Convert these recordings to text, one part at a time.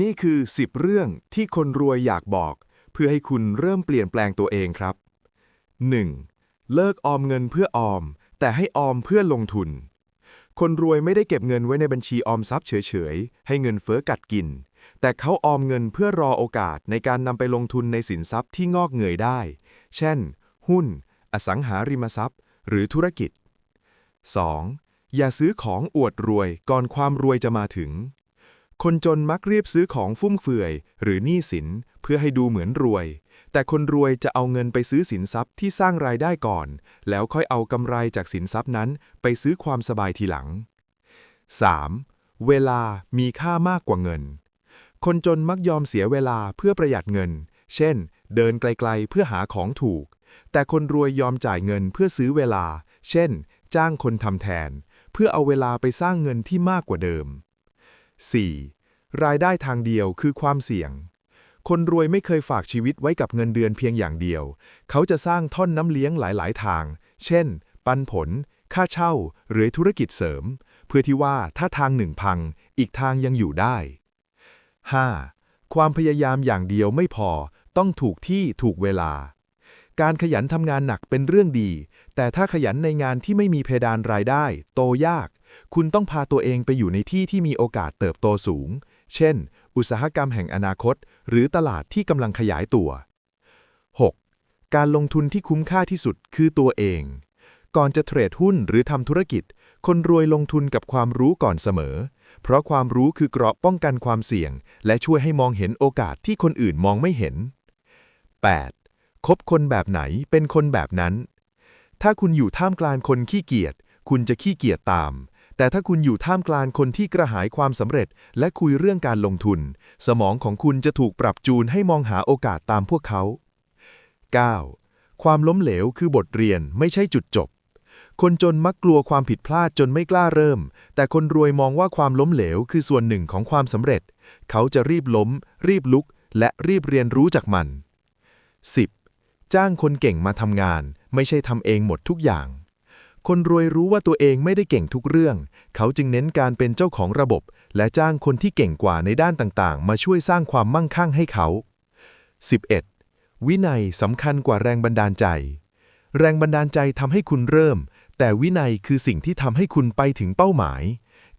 นี่คือ 10 เรื่องที่คนรวยอยากบอก เพื่อให้คุณเริ่มเปลี่ยนแปลงตัวเองครับ 1. เลิกออมเงินเพื่อออม แต่ให้ออมเพื่อลงทุน คนรวยไม่ได้เก็บเงินไว้ในบัญชีออมทรัพย์เฉยๆ ให้เงินเฟ้อกัดกิน แต่เขาออมเงินเพื่อรอโอกาสในการนำไปลงทุนในสินทรัพย์ที่งอกเงยได้ เช่น หุ้น อสังหาริมทรัพย์ หรือธุรกิจ 2. อย่าซื้อของอวดรวยก่อนความรวยจะมาถึง คนจนมักเรียบซื้อของฟุ่มเฟือย หรือหนี้สินเพื่อให้ดูเหมือนรวย แต่คนรวยจะเอาเงินไปซื้อสินทรัพย์ที่สร้างรายได้ก่อน แล้วค่อยเอากำไรจากสินทรัพย์นั้นไปซื้อความสบายทีหลัง 3. เวลามีค่ามากกว่าเงิน คนจนมักยอมเสียเวลาเพื่อประหยัดเงิน เช่น เดินไกลๆเพื่อหาของถูก แต่คนรวยยอมจ่ายเงินเพื่อซื้อเวลา เช่น จ้างคนทำแทน เพื่อเอาเวลาไปสร้างเงินที่มากกว่าเดิม 4. รายได้ทางเดียวคือความเสี่ยง คนรวยไม่เคยฝากชีวิตไว้กับเงินเดือนเพียงอย่างเดียว เขาจะสร้างท่อนน้ำเลี้ยงหลาย ๆ ทาง เช่น ปันผล ค่าเช่า หรือธุรกิจเสริม เพื่อที่ว่าถ้าทางหนึ่งพัง อีกทางยังอยู่ได้ 5. ความพยายามอย่างเดียวไม่พอ ต้องถูกที่ถูกเวลา การขยันทำงานหนักเป็นเรื่องดี แต่ถ้าขยันในงานที่ไม่มีเพดานรายได้ โตยาก คุณต้องพาตัวเองไปอยู่ในที่ที่มีโอกาสเติบโตสูง เช่น อุตสาหกรรมแห่งอนาคต หรือตลาดที่กำลังขยายตัว 6. การลงทุนที่คุ้มค่าที่สุดคือตัวเอง ก่อนจะเทรดหุ้นหรือทำธุรกิจ คนรวยลงทุนกับความรู้ก่อนเสมอ เพราะความรู้คือเกราะป้องกันความเสี่ยง และช่วยให้มองเห็นโอกาสที่คนอื่นมองไม่เห็น 8. คบคนแบบไหนเป็นคนแบบนั้น ถ้าคุณอยู่ท่ามกลางคนขี้เกียจ คุณจะขี้เกียจตาม แต่ถ้าคุณอยู่ท่ามกลางคนที่กระหายความสำเร็จ และคุยเรื่องการลงทุน สมองของคุณจะถูกปรับจูนให้มองหาโอกาสตามพวกเขา 9. ความล้มเหลวคือบทเรียนไม่ใช่จุดจบ คนจนมักกลัวความผิดพลาดจนไม่กล้าเริ่ม แต่คนรวยมองว่าความล้มเหลวคือส่วนหนึ่งของความสำเร็จ เขาจะรีบล้ม รีบลุก และรีบเรียนรู้จากมัน 10. จ้างคนเก่งมาทำงาน ไม่ใช่ทำเองหมดทุกอย่าง คนรวยรู้ว่าตัวเองไม่ได้เก่งทุกเรื่อง เขาจึงเน้นการเป็นเจ้าของระบบ และจ้างคนที่เก่งกว่าในด้านต่างๆ มาช่วยสร้างความมั่งคั่งให้เขา 11. วินัยสำคัญกว่าแรงบันดาลใจ แรงบันดาลใจทำให้คุณเริ่ม แต่วินัยคือสิ่งที่ทำให้คุณไปถึงเป้าหมาย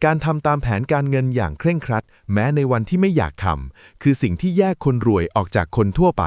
การทำตามแผนการเงินอย่างเคร่งครัด แม้ในวันที่ไม่อยากทำคือสิ่งที่แยกคนรวยออกจากคนทั่วไป